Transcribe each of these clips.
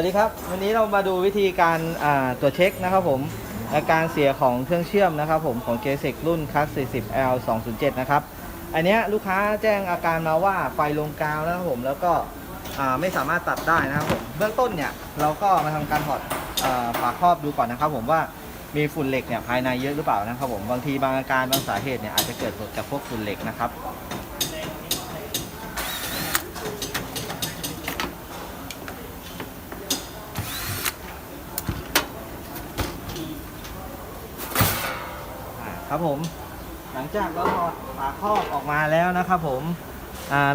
สวัสดีครับวันนี้เรามาดูวิธีการตรวจเช็คนะครับผมอาการเสียของเครื่องเชื่อมนะครับผมของ j s e c รุ่น c l a s 40L 207นะครับอันเนี้ยลูกค้าแจ้งอาการมาว่าไฟลงกาวนะครับผมแล้วก็ไม่สามารถตัดได้นะครับผมเบื้องต้นเนี่ยเราก็มาทำการถอดฝาครอบดูก่อนนะครับผมว่ามีฝุ่นเหล็กเนี่ยภายในเยอะหรือเปล่านะครับผมบางทีบางอาการบางสาเหตุเนี่ยอาจจะเกิดจากพวกฝุ่นเหล็กนะครับ ครับผม หลังจากเราถอดฝาครอบออกมาแล้วนะครับผม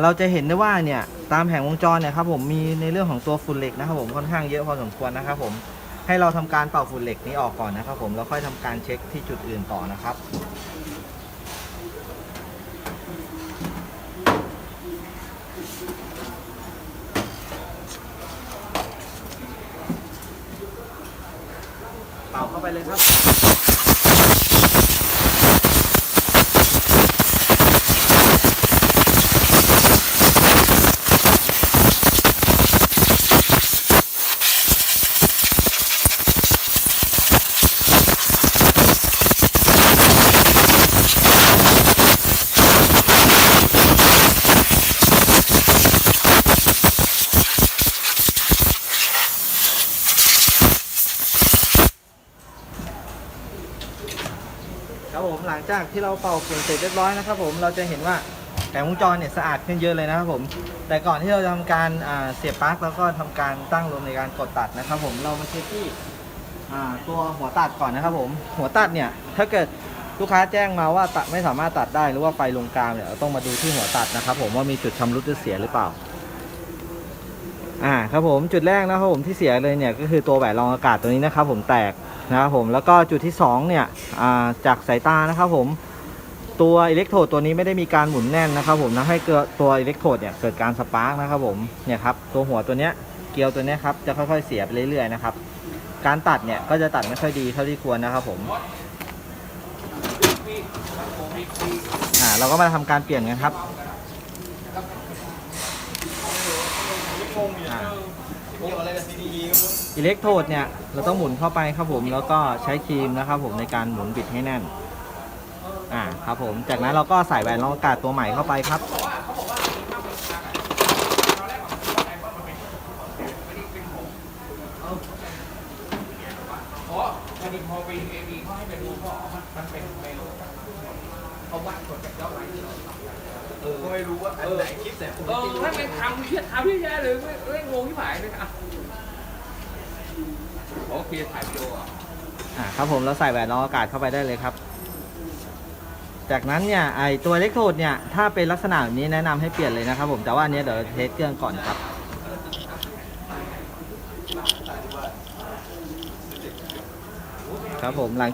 เราจะเห็นได้ว่าเนี่ยตามแผงวงจรเนี่ยครับผมมีในเรื่องของตัวฝุ่นเหล็กนะครับผมค่อนข้างเยอะพอสมควรนะครับผมให้เราทำการเป่าฝุ่นเหล็กนี้ออกก่อนนะครับผมแล้วค่อยทำการเช็คที่จุดอื่นต่อนะครับเป่าเข้าไปเลยครับ ครับผมหลังจากที่เราเป่าฝุ่นเสร็จเรียบร้อยนะครับผมเราจะเห็นว่าแผงวงจรเนี่ยสะอาดขึ้นเยอะเลยนะครับผม แต่ก่อนที่เราจะทำการเสียบปลั๊กแล้วก็ทำการตั้งลมในการกดตัดนะครับผมเรามาเช็คที่ตัวหัวตัดก่อนนะครับผม หัวตัดเนี่ยถ้าเกิดลูกค้าแจ้งมาว่าตัดไม่สามารถตัดได้หรือว่าไฟลงกลางเนี่ยเราต้องมาดูที่หัวตัดนะครับผมว่ามีจุดชำรุดหรือเสียหรือเปล่า อ่าครับผมจุดแรกนะครับผมที่เสียเลยเนี่ยก็คือตัวแหวนรองอากาศตัวนี้นะครับผมแตกนะครับผมแล้วก็จุดที่สองเนี่ยอ่าจากสายตานะครับผมตัวอิเล็กโทรดตัวนี้ไม่ได้มีการหมุนแน่นนะครับผมนะให้เกิดตัวอิเล็กโทรดเนี่ยเกิดการสปาร์กนะครับผมเนี่ยครับตัวหัวตัวเนี้ยเกลียวตัวเนี้ยครับจะค่อยๆเสียไปเรื่อยๆนะครับการตัดเนี่ยก็จะตัดไม่ค่อยดีเท่าที่ควรนะครับผมอ่าเราก็มาทำการเปลี่ยนกันครับ อ่าอิเล็กโทรดเนี่ยเราต้องหมุนเข้าไปครับผมแล้วก็ใช้ครีมนะครับผมในการหมุนบิดให้แน่นอ่าครับผมจากนั้นเราก็ใส่แหวนรองอากาศตัวใหม่เข้าไปครับ เพราะวันนี้พอไปเอวีเขาให้ไปดูเขาบอกว่ามันมันเป็นเมลเขาวัดกดจากยอดไลค์ที่เราทำ ก็ไม่รู้ว่าอันไหนคลิปแต่ผมเออถ้าเป็นทำเพี้ยทำที่แย่เลยไม่ไม่งงที่หายเลยอะโอเคถ่ายวิดีโออะอ่าครับผมเราใส่แหวนรองอากาศเข้าไปได้เลยครับ จากนั้นเนี่ยไอตัวเล็กโทดเนี่ยถ้าเป็นลักษณะแบบนี้แนะนำให้เปลี่ยนเลยนะครับผมแต่ว่าอันเนี้ยเดี๋ยวเทสเครื่องก่อนครับ ครับผมหลัง